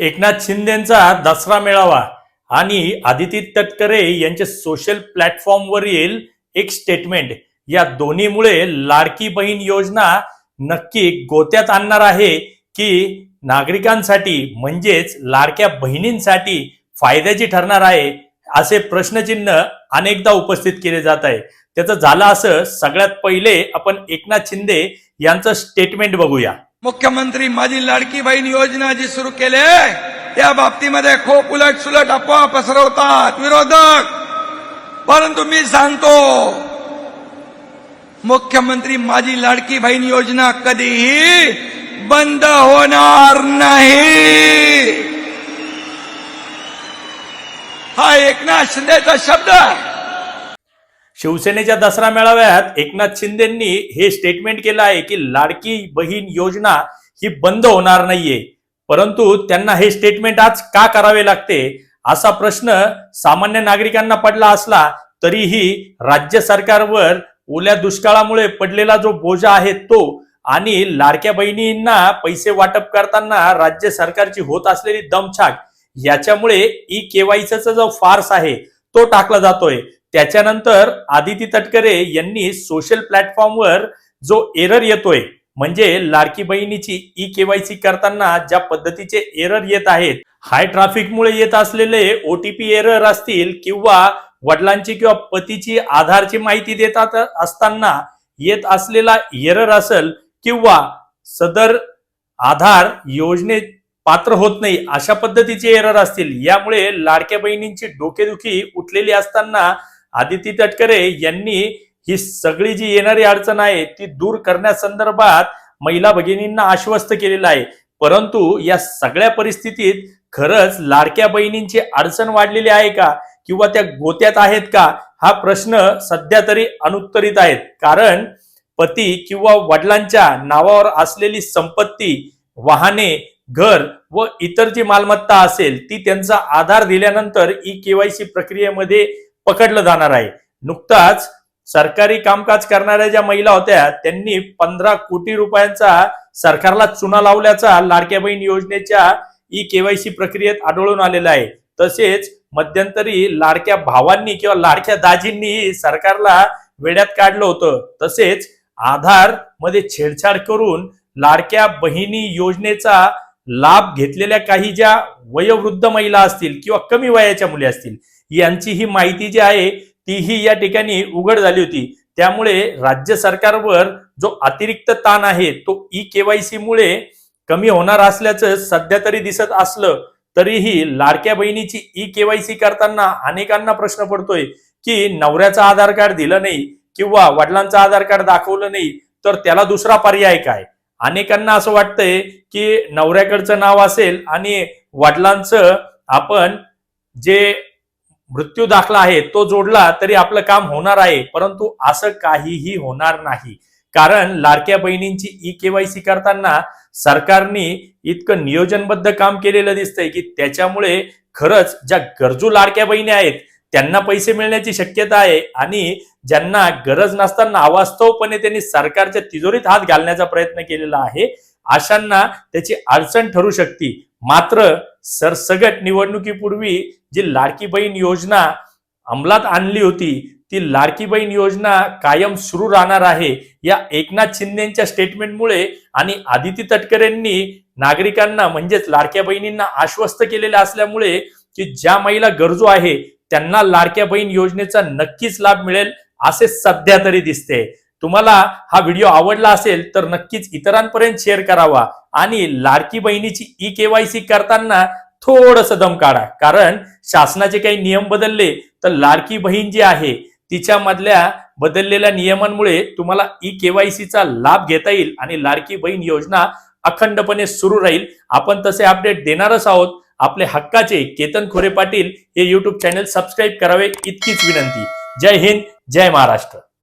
एकनाथ शिंदेचा दसरा मेळावा आणि आदिती तटकरे यांचे सोशल प्लॅटफॉर्मवरील एक स्टेटमेंट या दोन्हीमुळे लाडकी बहीण योजना नक्की गोत्यात आणणार आहे की नागरिकांसाठी म्हणजेच लाडक्या बहिणींसाठी फायद्याची ठरणार आहे असे प्रश्नचिन्ह अनेकदा उपस्थित केले जात आहे. त्याचं झालं असं सगळ्यात पहिले आपण एकनाथ शिंदे यांचं स्टेटमेंट बघूया. मुख्यमंत्री माझी लाडकी बहीण योजना जी सुरू केली त्या बाबतीमध्ये खूप उलट सुलट अफवा पसरवतात विरोधक. परंतु मी सांगतो मुख्यमंत्री माझी लाडकी बहीण योजना कधीही बंद होणार नाही. हा एकनाथ शिंदेचा शब्द आहे. शिवसेनेच्या दसरा मेळाव्यात एकनाथ शिंदेंनी हे स्टेटमेंट केलं आहे की लाडकी बहीण योजना ही बंद होणार नाहीये. परंतु त्यांना हे स्टेटमेंट आज का करावे लागते असा प्रश्न सामान्य नागरिकांना पडला असला तरीही राज्य सरकारवर ओल्या दुष्काळामुळे पडलेला जो बोजा आहे तो आणि लाडक्या बहिणींना पैसे वाटप करताना राज्य सरकारची होत असलेली दमछाक याच्यामुळे ई केवायसीचा जो फार्स आहे तो टाकला जातोय. त्याच्यानंतर आदिती तटकरे यांनी सोशल प्लॅटफॉर्मवर जो एरर येतोय म्हणजे लाडकी बहिणीची ई केवायसी करताना ज्या पद्धतीचे एरर येत आहेत हाय ट्रॅफिकमुळे येत असलेले ओटीपी एरर असतील किंवा वडिलांची किंवा पतीची आधारची माहिती देतात असताना येत असलेला एरर असेल किंवा सदर आधार योजनेत पात्र होत नाही अशा पद्धतीचे एरर असतील. यामुळे लाडक्या बहिणींची डोकेदुखी उठलेली असताना आदिती तटकरे यांनी ही सगळी जी येणारी अडचण आहे ती दूर करण्यासंदर्भात महिला भगिनींना आश्वस्त केलेलं आहे. परंतु या सगळ्या परिस्थितीत खरंच लाडक्या बहिणींची अडचण वाढलेली आहे का? किंवा त्या गोत्यात आहेत का? हा प्रश्न सध्या तरी अनुत्तरित आहेत. कारण पती किंवा वडिलांच्या नावावर असलेली संपत्ती वाहने घर व इतर जी मालमत्ता असेल ती त्यांचा आधार दिल्यानंतर ई केवायसी प्रक्रियेमध्ये पकडलं जाणार आहे. नुकताच सरकारी कामकाज करणाऱ्या ज्या महिला होत्या त्यांनी पंधरा कोटी रुपयांचा सरकारला चुना लावल्याचा लाडक्या बहीण योजनेच्या ई केवायसी प्रक्रियेत आढळून आलेला आहे. तसेच मध्यंतरी लाडक्या भावांनी किंवा लाडक्या दाजींनी सरकारला वेड्यात काढलं होतं. तसेच आधारमध्ये छेडछाड करून लाडक्या बहिणी योजनेचा लाभ घेतलेल्या काही ज्या वयोवृद्ध महिला असतील किंवा कमी वयाच्या मुली असतील यांची ही माहिती जी आहे तीही या ठिकाणी उघड झाली होती. त्यामुळे राज्य सरकारवर जो अतिरिक्त ताण आहे तो ई केवायसी मुळे कमी होणार असल्याचं सध्या तरी दिसत असलं तरीही लाडक्या बहिणीची ई केवायसी करताना अनेकांना प्रश्न पडतोय की नवऱ्याचं आधार कार्ड दिलं नाही किंवा वडिलांचं आधार कार्ड दाखवलं नाही तर त्याला दुसरा पर्याय काय? अनेकांना असं वाटतंय की नवऱ्याकडचं नाव असेल आणि वडिलांचं आपण जे मृत्यू दाखला आहे तो जोडला तरी आपलं काम होणार आहे परंतु असं काहीही होणार नाही. कारण लाडक्या बहिणींची ई केवायसी करताना सरकारने इतकं नियोजनबद्ध काम केलेलं दिसतंय की त्याच्यामुळे खरंच ज्या गरजू लाडक्या बहिणी आहेत त्यांना पैसे मिळण्याची शक्यता आहे आणि ज्यांना गरज नसताना अवास्तवपणे त्यांनी सरकारच्या तिजोरीत हात घालण्याचा प्रयत्न केलेला आहे अशांना त्याची अडचण ठरू शकते. मात्र सरसगट निवडणुकीपूर्वी जी लाडकी बहीण योजना अंमलात आणली होती ती लाडकी बहीण योजना कायम सुरू राहणार आहे. या एकनाथ शिंदेच्या स्टेटमेंटमुळे आणि आदिती तटकरेंनी नागरिकांना म्हणजेच लाडक्या बहिणींना आश्वस्त केलेले असल्यामुळे की ज्या महिला गरजू आहे त्यांना लाडक्या बहीण योजनेचा नक्कीच लाभ मिळेल असे सध्या तरी दिसते. तुम्हाला हा व्हिडिओ आवडला असेल तर नक्कीच इतरांपर्यंत शेअर करावा. आणि लाडकी बहिणीची ई केवायसी करताना थोडस दम काढा. कारण शासनाचे काही नियम बदलले तर लाडकी बहीण जी आहे तिच्यामधल्या बदललेल्या नियमांमुळे तुम्हाला ई केवायसीचा लाभ घेता येईल आणि लाडकी बहीण योजना अखंडपणे सुरू राहील. आपण तसे अपडेट देणारच आहोत. आपले हक्काचे केतन खोरे पाटील हे युट्यूब चॅनल सबस्क्राईब करावे इतकीच विनंती. जय हिंद जय महाराष्ट्र.